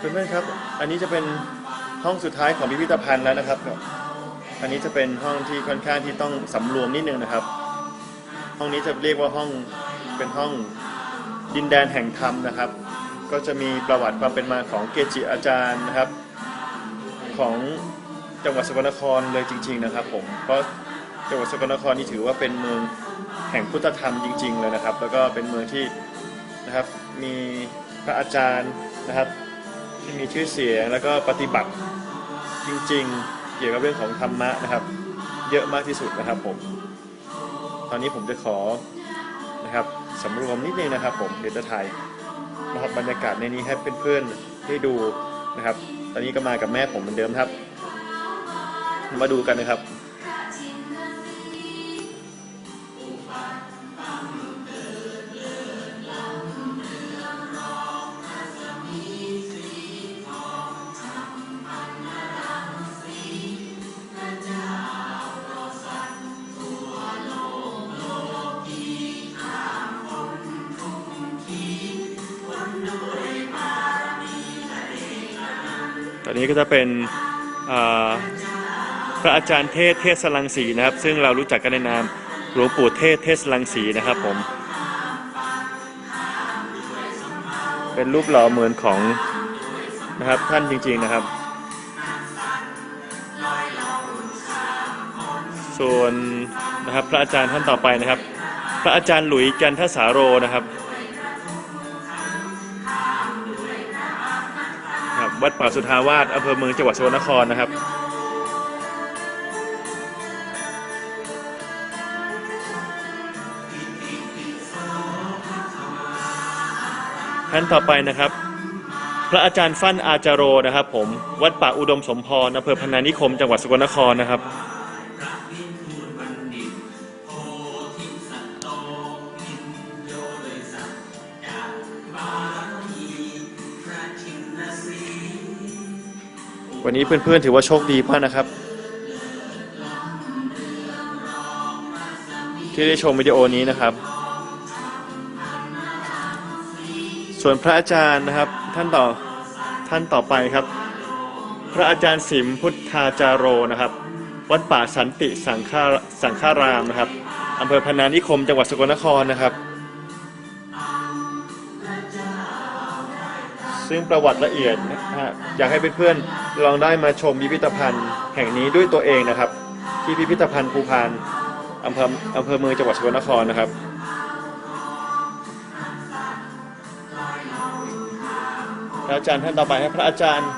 เพื่อนครับ อันนี้จะเป็นห้องสุดท้ายของพิพิธภัณฑ์แล้วนะครับ อันนี้จะเป็นห้องที่ค่อนข้างที่ต้องสำรวมนิดนึงนะครับ ห้องนี้จะเรียกว่าห้องเป็นห้องดินแดนแห่งธรรมนะครับ ก็จะมีประวัติความเป็นมาของเกจิอาจารย์นะครับ ของจังหวัดสกลนครเลยจริง ๆนะครับ ผมเพราะจังหวัดสกลนครนี่ถือว่าเป็นเมืองแห่งพุทธธรรมจริง ๆ เลยนะครับ แล้วก็เป็นเมืองที่นะครับมีพระอาจารย์นะครับ ที่มีชื่อเสียงแล้วก็ปฏิบัติจริง ๆ เกี่ยวกับเรื่องของธรรมะนะครับ เยอะมากที่สุดนะครับผม ตอนนี้ผมจะขอนะครับสำรวมนิดนึงนะครับ ผมเดี๋ยวจะถ่ายนะครับบรรยากาศในนี้ให้เพื่อนๆได้ดูนะครับ ตอนนี้ก็มากับแม่ผมเหมือนเดิมครับ มาดูกันนะครับ อนนี้ก็จะเป็นพระอาจารย์เทศเทศลังสีนะครับ ซึ่งเรารู้จักกันในนามหลวงปู่เทศเทศลังสีนะครับผม เป็นรูปหล่อเหมือนของนะครับท่านจริงๆนะครับ ส่วนนะครับพระอาจารย์ท่านต่อไปนะครับ พระอาจารย์หลุยจันทสาโรนะครับ วัดป่าสุทาวาสอำเภอเมืองจังหวัดสกลนครนะครับท่านต่อไปนะครับ พระอาจารย์ฟั่นอาจารโรนะครับ ผมวัดป่าอุดมสมพรอำเภอพนานิคมจังหวัดสกลนครนะครับ วันนี้เพื่อนๆถือว่าโชคดีมากนะครับ ที่ได้ชมวิดีโอนี้นะครับ ส่วนพระอาจารย์นะครับท่านต่อท่านต่อไปครับ พระอาจารย์สิมพุทธาจารโรนะครับ วัดป่าสันติสังฆาสังฆารามนะครับอำเภอพนานิคมจังหวัดสกลนครนะครับ ซึ่งประวัติละเอียดนะฮะอยากให้เพื่อนๆลองได้มาชมพิพิธภัณฑ์แห่งนี้ด้วยตัวเองนะครับ ที่พิพิธภัณฑ์ภูพานอำเภออำเภอเมืองจังหวัดสกลนครนะครับพระอาจารย์ท่านต่อไปครับพระอาจารย์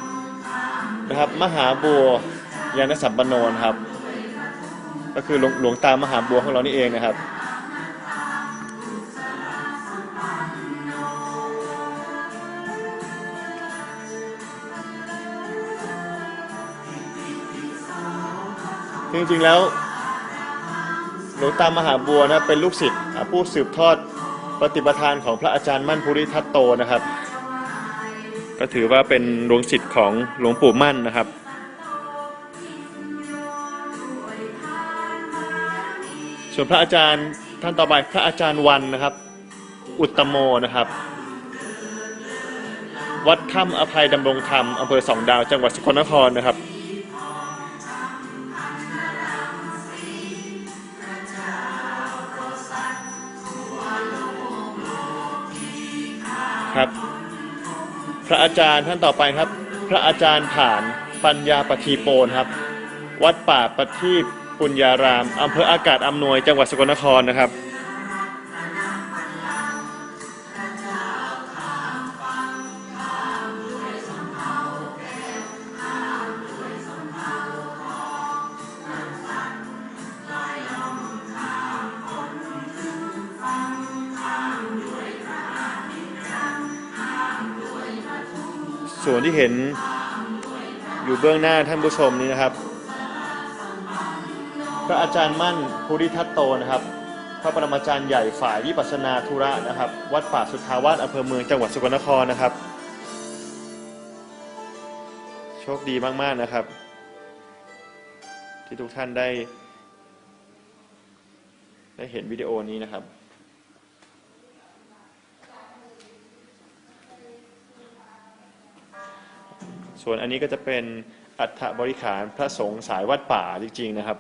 นะครับมหาบัวยานสัมปันโนนะครับ ก็คือหลวงหลวงตามหาบัวของเรานี่เองนะครับ จริงๆแล้วหลวงตามหาบัวนะเป็นลูกศิษย์ผู้สืบทอดปฏิปทานของพระอาจารย์มั่นภูริทัตโตนะครับ ก็ถือว่าเป็นดวงศิษย์ของหลวงปู่มั่นนะครับส่วนพระอาจารย์ท่านต่อไปพระอาจารย์วันนะครับ อุตตโมนะครับ วัดถ้ำอภัยดำรงธรรมอำเภอสองดาวจังหวัดสกลนครนะครับ ครับ พระอาจารย์ท่านต่อไปครับ พระอาจารย์ผ่านปัญญาปทีโปนครับ วัดป่าปทีปุญญารามอำเภออากาศอำนวยจังหวัดสกลนครนะครับ ส่วนที่เห็นอยู่เบื้องหน้าท่านผู้ชมนี้นะครับ พระอาจารย์มั่นภูริทัตโตนะครับ พระปรมาจารย์ใหญ่ฝ่ายวิปัสสนาธุระนะครับ วัดป่าสุทธาวาสอำเภอเมืองจังหวัดสกลนครนะครับ โชคดีมากๆนะครับ ที่ทุกท่านได้ ได้เห็นวิดีโอนี้นะครับ ส่วนอันนี้ก็จะเป็นอัฐบริขารพระสงฆ์สายวัดป่าจริงๆนะครับ